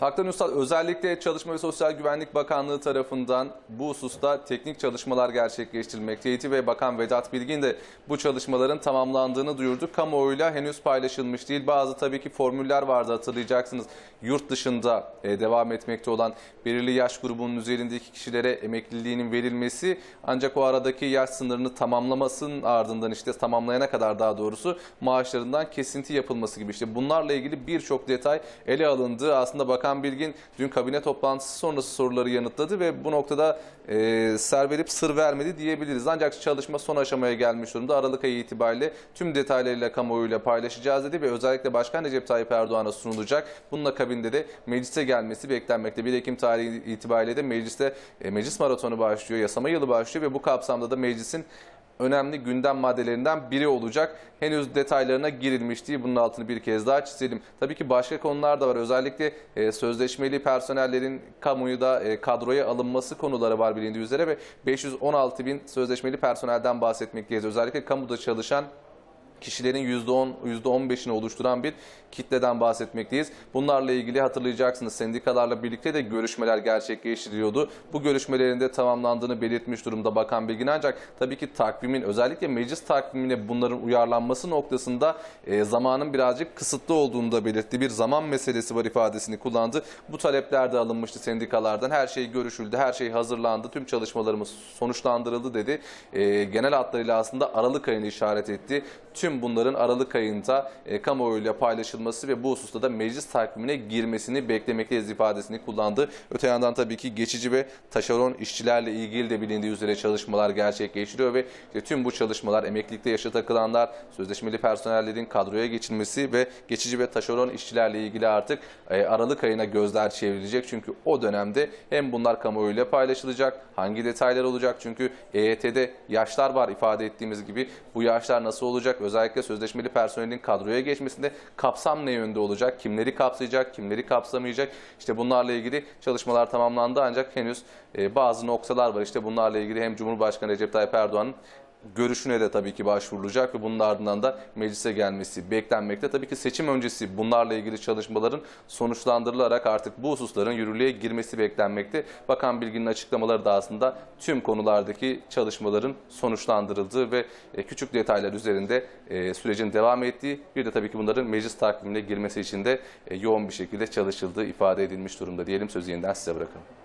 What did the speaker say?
Haktan Üstad özellikle Çalışma ve Sosyal Güvenlik Bakanlığı tarafından bu hususta teknik çalışmalar gerçekleştirilmekteydi ve Bakan Vedat Bilgin de bu çalışmaların tamamlandığını duyurdu. Kamuoyuyla henüz paylaşılmış değil. Bazı tabii ki formüller vardı hatırlayacaksınız. Yurt dışında e, devam etmekte olan belirli yaş grubunun üzerindeki kişilere emekliliğinin verilmesi ancak o aradaki yaş sınırını tamamlamasının ardından işte tamamlayana kadar daha doğrusu maaşlarından kesinti yapılması gibi işte bunlarla ilgili birçok detay ele alındı. Aslında Bakan Bilgin dün kabine toplantısı sonrası soruları yanıtladı ve bu noktada e, ser verip sır vermedi diyebiliriz. Ancak çalışma son aşamaya gelmiş durumda. Aralık ayı itibariyle tüm detaylarıyla kamuoyuyla paylaşacağız dedi ve özellikle Başkan Recep Tayyip Erdoğan'a sunulacak. Bunun akabinde de meclise gelmesi beklenmekte. 1 Ekim tarihi itibariyle de mecliste e, meclis maratonu başlıyor, yasama yılı başlıyor ve bu kapsamda da meclisin önemli gündem maddelerinden biri olacak. Henüz detaylarına girilmiş değil. Bunun altını bir kez daha çizelim. Tabii ki başka konular da var. Özellikle e, sözleşmeli personellerin kamuda e, kadroya alınması konuları var bilindiği üzere ve 516 bin sözleşmeli personelden bahsetmekteyiz. Özellikle kamuda çalışan kişilerin %10, %15'ini oluşturan bir kitleden bahsetmekteyiz. Bunlarla ilgili hatırlayacaksınız sendikalarla birlikte de görüşmeler gerçekleştiriliyordu. Bu görüşmelerin de tamamlandığını belirtmiş durumda Bakan Bilgin ancak tabii ki takvimin özellikle meclis takvimine bunların uyarlanması noktasında e, zamanın birazcık kısıtlı olduğunu da belirtti. Bir zaman meselesi var ifadesini kullandı. Bu talepler de alınmıştı sendikalardan. Her şey görüşüldü, her şey hazırlandı, tüm çalışmalarımız sonuçlandırıldı dedi. E, genel hatlarıyla aslında Aralık ayını işaret etti. Tüm bunların Aralık ayında e, kamuoyuyla paylaşılması ve bu hususta da meclis takvimine girmesini beklemekteyiz ifadesini kullandı. Öte yandan tabii ki geçici ve taşeron işçilerle ilgili de bilindiği üzere çalışmalar gerçekleştiriyor ve işte tüm bu çalışmalar emeklilikte yaşa takılanlar, sözleşmeli personellerin kadroya geçilmesi ve geçici ve taşeron işçilerle ilgili artık e, Aralık ayına gözler çevrilecek. Çünkü o dönemde hem bunlar kamuoyuyla paylaşılacak, hangi detaylar olacak? Çünkü EYT'de yaşlar var ifade ettiğimiz gibi. Bu yaşlar nasıl olacak? Özellikle sözleşmeli personelin kadroya geçmesinde kapsam ne yönde olacak? Kimleri kapsayacak? Kimleri kapsamayacak? İşte bunlarla ilgili çalışmalar tamamlandı ancak henüz e, bazı noktalar var. İşte bunlarla ilgili hem Cumhurbaşkanı Recep Tayyip Erdoğan'ın görüşüne de tabii ki başvurulacak ve bunun ardından da meclise gelmesi beklenmekte. Tabii ki seçim öncesi bunlarla ilgili çalışmaların sonuçlandırılarak artık bu hususların yürürlüğe girmesi beklenmekte. Bakan Bilgin'in açıklamaları da aslında tüm konulardaki çalışmaların sonuçlandırıldığı ve e, küçük detaylar üzerinde e, sürecin devam ettiği bir de tabii ki bunların meclis takvimine girmesi için de e, yoğun bir şekilde çalışıldığı ifade edilmiş durumda diyelim sözü yeniden size bırakalım.